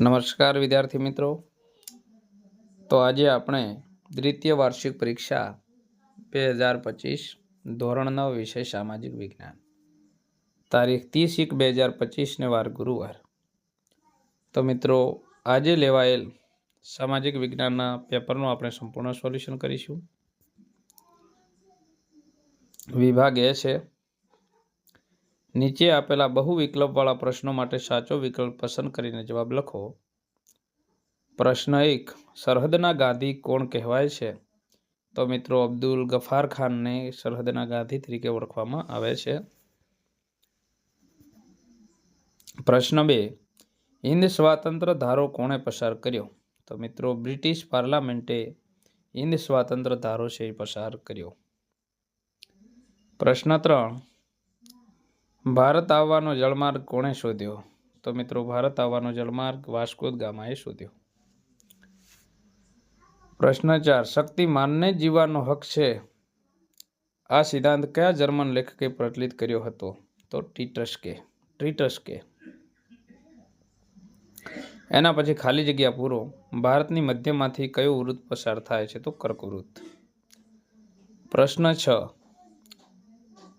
નમસ્કાર વિદ્યાર્થી મિત્રો. તો આજે આપણે દ્વિતીય વાર્ષિક પરીક્ષા બે હજાર પચીસ ધોરણ નવ વિષય સામાજિક વિજ્ઞાન. તારીખ ત્રીસ એક બે હજાર પચીસને વાર ગુરુવાર. તો મિત્રો, આજે લેવાયેલ સામાજિક વિજ્ઞાનના પેપરનું આપણે સંપૂર્ણ સોલ્યુશન કરીશું. વિભાગ એ છે નીચે આપેલા બહુ વિકલ્પવાળા પ્રશ્નો માટે સાચો વિકલ્પ પસંદ કરીને જવાબ લખો. પ્રશ્ન એક, સરહદના ગાંધી કોણ કહેવાય છે? તો મિત્રો અબ્દુલ ગફાર ખાનને સરહદના ગાંધી તરીકે ઓળખવામાં આવે છે. પ્રશ્ન બે, હિન્દ સ્વાતંત્ર ધારો કોણે પસાર કર્યો? તો મિત્રો બ્રિટિશ પાર્લામેન્ટે હિન્દ સ્વાતંત્ર ધારો છે એ પસાર કર્યો. પ્રશ્ન ત્રણ ભારત આવવાનો જળમાર્ગ કોણે શોધ્યો? તો મિત્રો, ભારત આવવાનો જળમાર્ગ વાસ્કો ગામાએ શોધ્યો. પ્રશ્ન ચાર, શક્તિમાનને જીવવાનો હક છે? આ સિદ્ધાંત કયા જર્મન લેખકે પ્રચલિત કર્યો હતો? તો ટીટસ્કે ટ્રીટસ્કે એના પછી ખાલી જગ્યા પૂરો. ભારતની મધ્યમાંથી કયો વૃત્ત પસાર થાય છે? તો કર્કવૃત્ત. પ્રશ્ન છ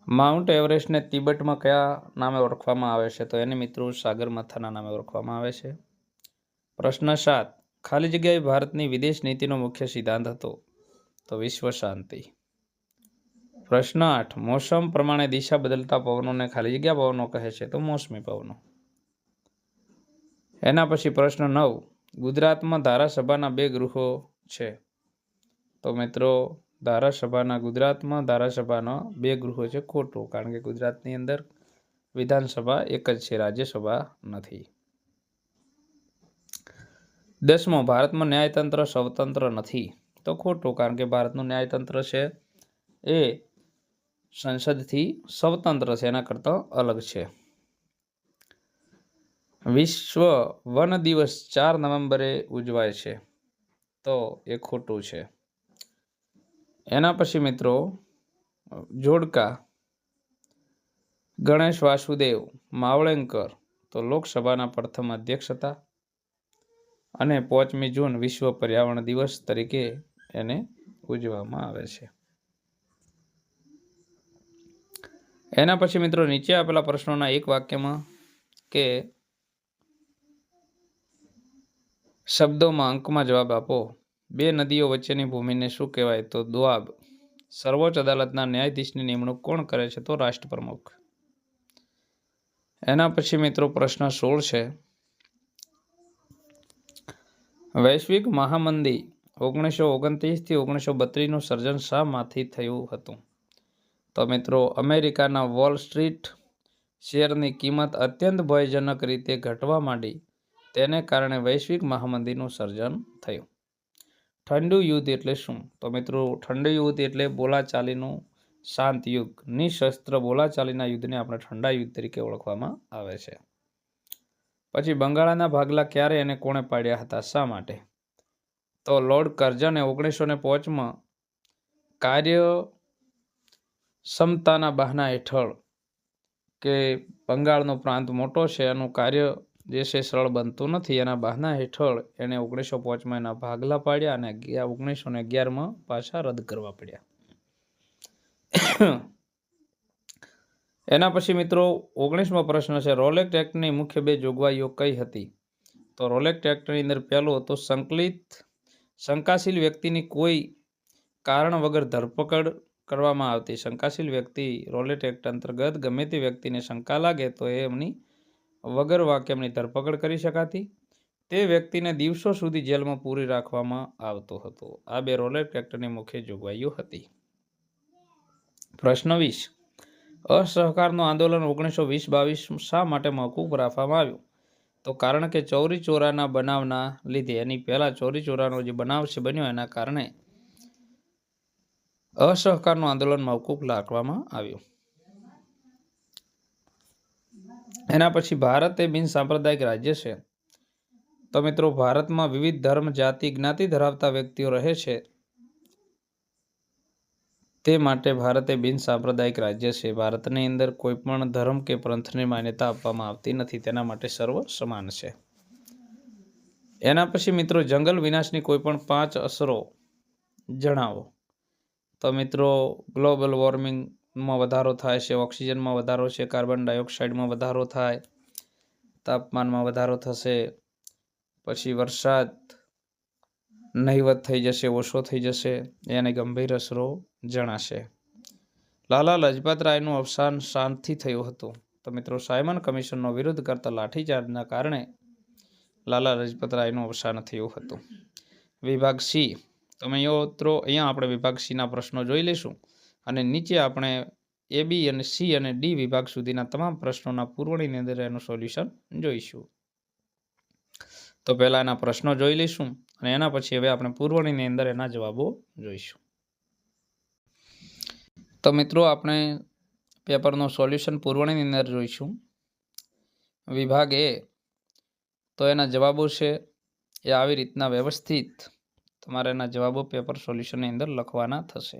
માઉન્ટ એવરેસ્ટને તિબેટમાં કયા નામે ઓળખવામાં આવે છે? તો એને મિત્રો સાગરમાથાના નામે ઓળખવામાં આવે છે. પ્રશ્ન સાત. ખાલી જગ્યાએ ભારતની વિદેશ નીતિનો મુખ્ય સિદ્ધાંત હતો તો વિશ્વ શાંતિ. પ્રશ્ન આઠ. મોસમ પ્રમાણે દિશા બદલતા પવનોને ખાલી જગ્યા પવનો કહે છે તો મોસમી પવનો. એના પછી પ્રશ્ન નવ. ગુજરાતમાં ધારાસભાના બે ગૃહો છે. તો મિત્રો ધારાસભાના ગુજરાતમાં ધારાસભાના બે ગૃહો છે ખોટું, કારણ કે ગુજરાતની અંદર વિધાનસભા એક જ છે, રાજ્યસભા નથી. દસમો, ભારતમાં ન્યાયતંત્ર સ્વતંત્ર નથી. તો ખોટું, કારણ કે ભારતનું ન્યાયતંત્ર છે એ સંસદથી સ્વતંત્ર છે, એના કરતાં અલગ છે. વિશ્વ વન દિવસ ચાર નવેમ્બરે ઉજવાય છે. તો એ ખોટું છે. એના પછી મિત્રો, જોડકા, ગણેશ વાસુદેવ, માવળેંકર, તો લોકસભાના પ્રથમ અધ્યક્ષ હતા અને પાંચમી જૂન વિશ્વ પર્યાવરણ દિવસ તરીકે એને ઉજવવામાં આવે છે. એના પછી મિત્રો નીચે આપેલા પ્રશ્નોના એક વાક્યમાં કે શબ્દોમાં અંકમાં જવાબ આપો. બે નદીઓ વચ્ચેની ભૂમિને શું કહેવાય તો દોઆબ. સર્વોચ્ચ અદાલતના ન્યાયાધીશની નિમણૂક કોણ કરે છે તો રાષ્ટ્રપ્રમુખ. એના પછી મિત્રો પ્રશ્ન સોળ છે. વૈશ્વિક મહામંદી ઓગણીસો ઓગણત્રીસથી ઓગણીસો બત્રીસનું સર્જન શામાંથી થયું હતું? તો મિત્રો અમેરિકાના વોલ સ્ટ્રીટ શેરની કિંમત અત્યંત ભયજનક રીતે ઘટવા માંડી. તેને કારણે વૈશ્વિક મહામંદીનું સર્જન થયું. ઠંડુ યુદ્ધ એટલે શું? તો મિત્રો, ઠંડુ યુદ્ધ એટલે બોલાચાલીનું શાંત યુગ નિશસ્ત્ર બોલાચાલીના યુદ્ધને આપણે ઠંડા યુદ્ધ તરીકે ઓળખવામાં આવે છે. પછી બંગાળાના ભાગલા ક્યારે એને કોણે પાડ્યા હતા? શા માટે? તો લોર્ડ કર્જને ઓગણીસો ને પાંચમાં કાર્ય ક્ષમતાના બહાના હેઠળ કે બંગાળનો પ્રાંત મોટો છે, એનું કાર્ય જે છે સરળ બનતું નથી, એના બહાના હેઠળ એણે ઓગણીસો પાંચમાં એના ભાગલા પાડ્યા અને ઓગણીસો ને અગિયારમાં પાછા રદ કરવા પડ્યા. એના પછી મિત્રો, ઓગણીસમો પ્રશ્ન છે રોલેક્ટ એક્ટની મુખ્ય બે જોગવાઈઓ કઈ હતી? તો રોલેક્ટ એક્ટની અંદર પહેલું હતો સંકલિત, શંકાશીલ વ્યક્તિની કોઈ કારણ વગર ધરપકડ કરવામાં આવતી. શંકાશીલ વ્યક્તિ રોલેટ એક્ટ અંતર્ગત ગમે તે વ્યક્તિને શંકા લાગે તો એ એમની વગર વાક્યમની ધરપકડ કરી શકાતી? તે વ્યક્તિને દિવસો સુધી જેલમાં પૂરી રાખવામાં આવતો હતો. આ બે રોલેટ એક્ટની મુખ્ય જોગવાઈઓ હતી. પ્રશ્ન વીસ. અસહકારનું આંદોલન ઓગણીસો વીસ બાવીસ શા માટે મોકૂફ રાખવામાં આવ્યું? તો કારણ કે ચોરી ચોરાના બનાવના લીધે એની પહેલાં ચોરી ચોરાનો જે બનાવ છે બન્યો એના કારણે અસહકારનું આંદોલન મોકૂફ રાખવામાં આવ્યું. એના પછી ભારત એ બિન સાંપ્રદાયિક રાજ્ય છે. તો મિત્રો, ભારતમાં વિવિધ ધર્મ, જાતિ, જ્ઞાતિ ધરાવતા વ્યક્તિઓ રહે છે. તે માટે ભારત એ બિન સાંપ્રદાયિક રાજ્ય છે. ભારતની અંદર કોઈ પણ ધર્મ કે પંથને માન્યતા આપવામાં આવતી નથી. તેના માટે સર્વ સમાન છે. એના પછી મિત્રો, જંગલ વિનાશની કોઈ પણ પાંચ અસરો જણાવો. તો મિત્રો, ગ્લોબલ વોર્મિંગમાં વધારો થાય છે ઓક્સિજનમાં વધારો છે, કાર્બન ડાયોક્સાઇડમાં વધારો થાય તાપમાનમાં વધારો થશે, પછી વરસાદ નહીવત થઈ જશે, ઓછો થઈ જશે, એને ગંભીર અસરો જણાશે. લાલા લજપત રાયનું અવસાન શાંતિથી થયું હતું. તો મિત્રો, સાયમન કમિશનનો વિરોધ કરતા લાઠીચાર્જના કારણે લાલા લજપતરાયનું અવસાન થયું હતું. વિભાગ સી, તમે મિત્રો, અહીંયા આપણે વિભાગ સીના પ્રશ્નો જોઈ લઈશું. અને નીચે આપણે એ, બી અને સી અને ડી વિભાગ સુધીના તમામ પ્રશ્નોના પૂર્વણીની અંદર એનું સોલ્યુશન જોઈશું. તો પહેલાં એના પ્રશ્નો જોઈ લઈશું અને એના પછી હવે આપણે પૂર્વણીની અંદર એના જવાબો જોઈશું. તો મિત્રો આપણે પેપરનું સોલ્યુશન પૂરવણીની અંદર જોઈશું. વિભાગ એ, તો એના જવાબો છે એ આવી રીતના વ્યવસ્થિત. તમારે એના જવાબો પેપર સોલ્યુશનની અંદર લખવાના થશે.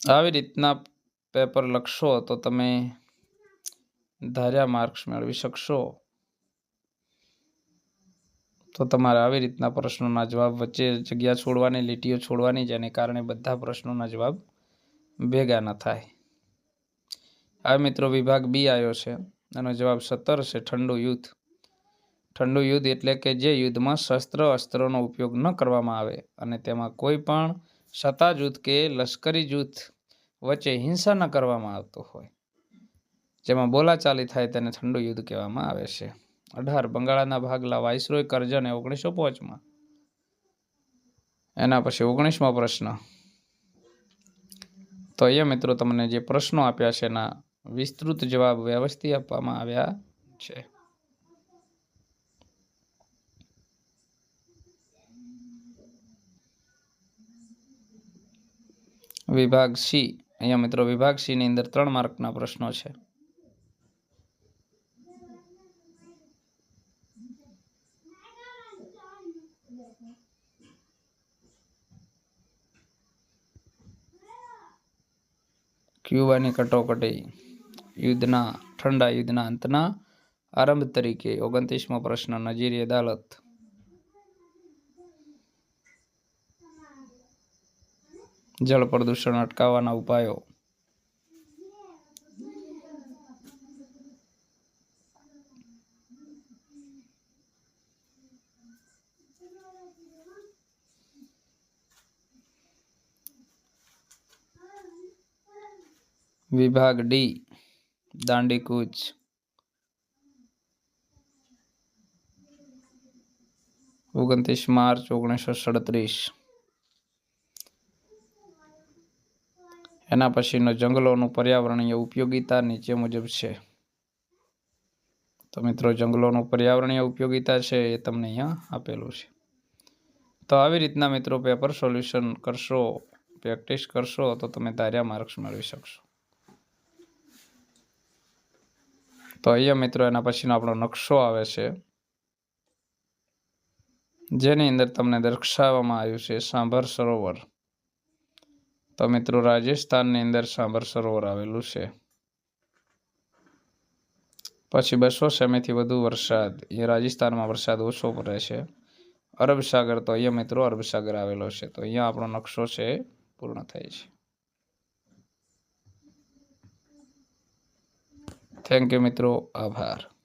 આવી રીતના પેપર લખશો તો તમે ધાર્યા માર્ક્સ મેળવી શકશો. તો તમારે આવી રીતના પ્રશ્નોના જવાબ વચ્ચે જગ્યા છોડવાની, લીટીઓ છોડવાની જેને કારણે બધા પ્રશ્નોના જવાબ ભેગા ન થાય. આ મિત્રો વિભાગ બી આવ્યો છે. એનો જવાબ સત્તર છે, ઠંડુ યુદ્ધ. ઠંડુ યુદ્ધ એટલે કે જે યુદ્ધમાં શસ્ત્ર, અસ્ત્રોનો ઉપયોગ ન કરવામાં આવે અને તેમાં કોઈ પણ સત્તા જૂથ કે લશ્કરી જૂથ વચ્ચે હિંસા ન કરવામાં આવતો હોય. જેમાં બોલાચાલી થાય તેને ઠંડુ યુદ્ધ કહેવામાં આવે છે. અઢાર બંગાળાના ભાગલા વાઇસરોય કરજને ઓગણીસો પાંચમાં. એના પછી ઓગણીસમો પ્રશ્ન. તો અહીંયા મિત્રો તમને જે પ્રશ્નો આપ્યા છે એના વિસ્તૃત જવાબ વ્યવસ્થિત આપવામાં આવ્યા છે. વિભાગ સી. અહીંયા મિત્રો, વિભાગ સી ની અંદર ત્રણ માર્કના પ્રશ્નો છે. ક્યુબાની કટોકટી યુદ્ધના, ઠંડા યુદ્ધના અંતના આરંભ તરીકે ઓગણત્રીસમો પ્રશ્ન નજીરી અદાલત. જળ પ્રદૂષણ અટકાવવાના ઉપાયો. વિભાગ ડી દાંડીકૂચ. ઓગણત્રીસ માર્ચ ઓગણીસો સડત્રીસ. એના પછીનો જંગલોનું પર્યાવરણીય ઉપયોગિતા નીચે મુજબ છે. તો મિત્રો, જંગલોનું પર્યાવરણીય ઉપયોગિતા છે એ તમને અહીંયા આપેલું છે. તો આવી રીતના મિત્રો પેપર સોલ્યુશન કરશો, પ્રેક્ટિસ કરશો, તો તમે ધાર્યા માર્ક્સ મેળવી શકશો. તો અહીંયા મિત્રો એના પછીનો આપણો નકશો આવે છે. જેની અંદર તમને દર્શાવવામાં આવ્યું છે, સાંભર સરોવર. તો મિત્રો રાજસ્થાનની અંદર સાંભર સરોવર આવેલું છે. પછી બસો સેમીથી વધુ વરસાદ. એ રાજસ્થાનમાં વરસાદ ઓછો પડે છે. અરબ સાગર તો અહીંયા મિત્રો અરબ સાગર આવેલો છે. તો અહીંયા આપણો નકશો છે પૂર્ણ થાય છે. થેન્ક યુ મિત્રો. આભાર.